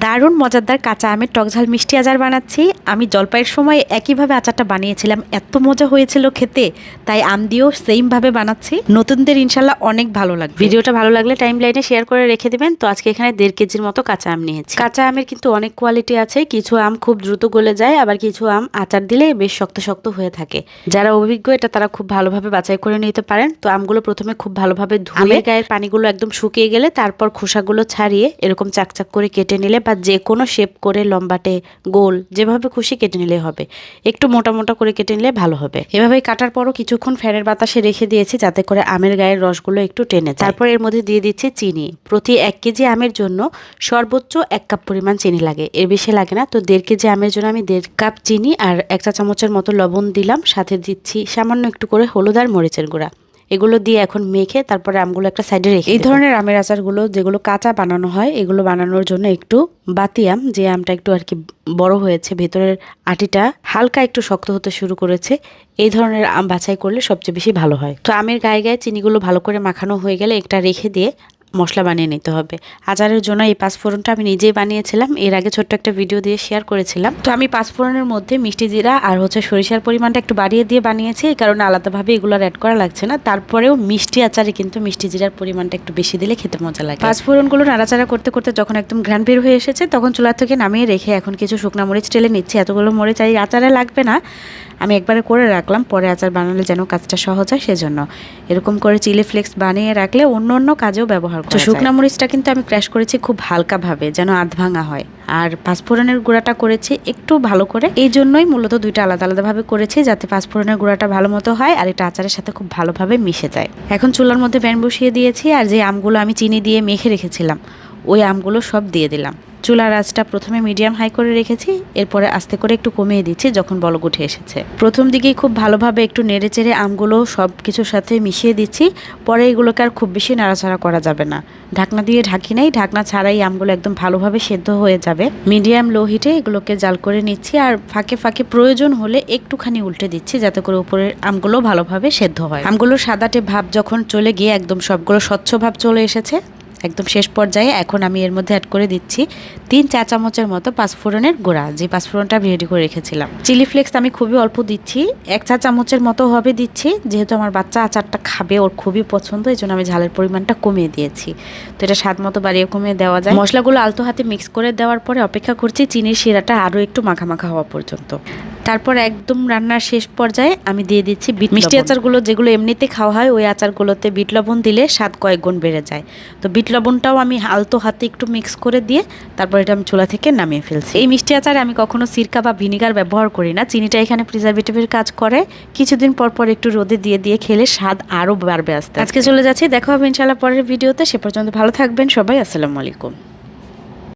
দারুণ মজাদার কাঁচা আমের টকঝাল মিষ্টি আচার বানাচ্ছি। আমি জলপাইয়ের সময় একইভাবে আচারটা বানিয়েছিলাম। এত মজা হয়েছিল খেতে তাই আম দিয়েও সেমভাবে বানাচ্ছি। নতুনদের ইনশাল্লাহ অনেক ভালো লাগবে। ভিডিওটা ভালো লাগলে টাইম লাইনে শেয়ার করে রেখে দেবেন। তো আজকে এখানে দেড় কেজির মতো কাঁচা আম নিয়েছি। কাঁচা আমের কিন্তু অনেক কোয়ালিটি আছে। কিছু আম খুব দ্রুত গলে যায় আবার কিছু আম আচার দিলে বেশ শক্ত শক্ত হয়ে থাকে। যারা অভিজ্ঞ এটা তারা খুব ভালোভাবে বাছাই করে নিতে পারেন। তো আমগুলো প্রথমে খুব ভালোভাবে ধুয়ে গায়ের পানিগুলো একদম শুকিয়ে গেলে তারপর খোসাগুলো ছাড়িয়ে এরকম চাকচাক করে কেটে নিলে বা যে কোনো শেপ করে লম্বাটে গোল যেভাবে খুশি কেটে নিলে হবে। একটু মোটা মোটা করে কেটে নিলে ভালো হবে। এভাবে কাটার পরও কিছুক্ষণ ফ্যানের বাতাসে রেখে দিয়েছি যাতে করে আমের গায়ের রসগুলো একটু টেনে তারপর এর মধ্যে দিয়ে দিচ্ছি চিনি। প্রতি এক কেজি আমের জন্য সর্বোচ্চ এক কাপ পরিমাণ চিনি লাগে। এর বেশি লাগে না। তো দেড় কেজি আমের জন্য আমি দেড় কাপ চিনি আর এক চা চামচের মতো লবণ দিলাম। সাথে দিচ্ছি সামান্য একটু করে হলুদ আর মরিচের গুঁড়া। এগুলো দিয়ে এখন মেখে তারপরে আমগুলো একটা সাইডে রেখে এই ধরনের আমের আচারগুলো যেগুলো কাঁচা বানানো হয় এগুলো বানানোর জন্য একটু বাতি আম যে আমটা একটু আর কি বড় হয়েছে ভেতরের আটিটা হালকা একটু শক্ত হতে শুরু করেছে এই ধরনের আম বাছাই করলে সবচেয়ে বেশি ভালো হয়। তো আমের গায়ে গায়ে চিনিগুলো ভালো করে মাখানো হয়ে গেলে একটা রেখে দিয়ে মশলা বানিয়ে নিতে হবে। আচারের জন্য এই পাঁচফোড়নটা আমি নিজেই বানিয়েছিলাম। এর আগে ছোট্ট একটা ভিডিও দিয়ে শেয়ার করেছিলাম। তো আমি পাঁচফোড়নের মধ্যে মিষ্টি জিরা আর হচ্ছে সরিষার পরিমাণটা একটু বাড়িয়ে দিয়ে বানিয়েছি। এই কারণে আলাদাভাবে এগুলো অ্যাড করা লাগছে না। তারপরেও মিষ্টি আচারে কিন্তু মিষ্টি জিরার পরিমাণটা একটু বেশি দিলে খেতে মজা লাগে। পাঁচফোড়নগুলো নাড়াচাড়া করতে করতে যখন একদম ঘ্রাণ বের হয়ে এসেছে, তখন চুলা থেকে নামিয়ে রেখে এখন কিছু শুকনা মরিচ টেলে নিচ্ছি। এতগুলো মরিচ এই আচারে লাগবে না। আমি একবারে করে রাখলাম পরে আচার বানালে যেন কাজটা সহজ হয় সেজন্য। এরকম করে চিলি ফ্লেক্স বানিয়ে রাখলে অন্য অন্য কাজেও ব্যবহার করা যায়। শুকনা মরিচটা কিন্তু আমি ক্র্যাশ করেছি খুব হালকাভাবে যেন আধ ভাঙা হয়। আর পাঁচফোড়নের গুঁড়াটা করেছি একটু ভালো করে। এই জন্যই মূলত দুইটা আলাদা আলাদাভাবে করেছি যাতে পাঁচফোড়নের গুঁড়াটা ভালো মতো হয় আর এটা আচারের সাথে খুব ভালোভাবে মিশে যায়। এখন চুলার মধ্যে প্যান বসিয়ে দিয়েছি আর যে আমগুলো আমি চিনি দিয়ে মেখে রেখেছিলাম ওই আমগুলো সব দিয়ে দিলাম। চুলার আঁচটা প্রথমে মিডিয়াম হাই করে রেখেছি, এরপরে আস্তে করে একটু কমিয়ে দিচ্ছি যখন বলক উঠে এসেছে। প্রথম দিকেই খুব ভালোভাবে একটু নেড়ে চেড়ে আমগুলো সব কিছুর সাথে মিশিয়ে দিচ্ছি, পরে এগুলোকে আর খুব বেশি নাড়াচাড়া করা যাবে না। ঢাকনা দিয়ে ঢাকি নেই, ঢাকনা ছাড়াই আমগুলো একদম ভালোভাবে সেদ্ধ হয়ে যাবে। মিডিয়াম লো হিটে এগুলোকে জাল করে নিচ্ছি আর ফাঁকে ফাঁকে প্রয়োজন হলে একটুখানি উল্টে দিচ্ছি যাতে করে উপরের আমগুলো ভালোভাবে সেদ্ধ হয়। আমগুলো সাদাটে ভাব যখন চলে গিয়ে একদম সবগুলো স্বচ্ছ ভাব চলে এসেছে একদম শেষ পর্যায়ে এখন আমি এর মধ্যে অ্যাড করে দিচ্ছি তিন চা চামচের মতো পাঁচফোড়নের গোড়া, যে পাঁচফোড়নটা রেডি করে রেখেছিলাম। চিলি ফ্লেক্স আমি খুবই অল্প দিচ্ছি, এক চা চামচের মতো হবে দিচ্ছি, যেহেতু আমার বাচ্চা আচারটা খাবে, ওর খুবই পছন্দ, এই জন্য আমি ঝালের পরিমাণটা কমিয়ে দিয়েছি। তো এটা স্বাদ মতো বাড়িয়ে কমিয়ে দেওয়া যায়। মশলাগুলো আলতো হাতে মিক্স করে দেওয়ার পরে অপেক্ষা করছি, চিনির শিরাটা আরও একটু মাখা মাখা হওয়া পর্যন্ত। তারপর একদম রান্নার শেষ পর্যায়ে আমি দিয়ে দিচ্ছি বিট মিষ্টি আচারগুলো যেগুলো এমনিতে খাওয়া হয় ওই আচারগুলোতে বিট লবণ দিলে স্বাদ কয়েক গুণ বেড়ে যায়। তো বিট লবণটাও আমি আলতো হাতে একটু মিক্স করে দিয়ে তারপর এটা আমি চুলা থেকে নামিয়ে ফেলছি। এই মিষ্টি আচারে আমি কখনো সিরকা বা ভিনিগার ব্যবহার করি না। চিনিটা এখানে প্রিজারভেটিভের কাজ করে। কিছুদিন পর পর একটু রোদে দিয়ে দিয়ে খেলে স্বাদ আরও বাড়বে আসতে আজকে চলে যাচ্ছি। দেখা হবে ইনশাল্লাহ পরের ভিডিওতে। সে পর্যন্ত ভালো থাকবেন সবাই। আসসালামু আলাইকুম।